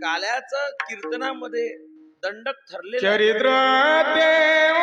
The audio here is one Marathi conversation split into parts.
काल्याचं कीर्तनामध्ये दंडक ठरले चरित्र देव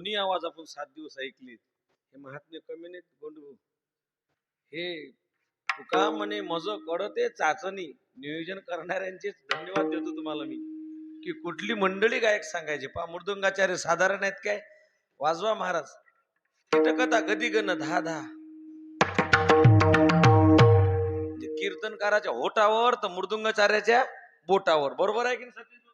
दोन्ही आवाज आपण सात दिवस ऐकले हे महात्म्य कमी नाहीत गोंडू हे तुका म्हणे मज कळते चाचणी. नियोजन करणाऱ्यांचेच धन्यवाद देतो तुम्हाला मी. की कुठली मंडळी गायक सांगायचे? पा मृदुंगाचार्य साधारण आहेत काय? वाजवा महाराज. कीटकथा गदी गण दहा दहा. कीर्तनकाराच्या होटावर तर मृदुंगाचार्याच्या बोटावर. बरोबर आहे की सतीश?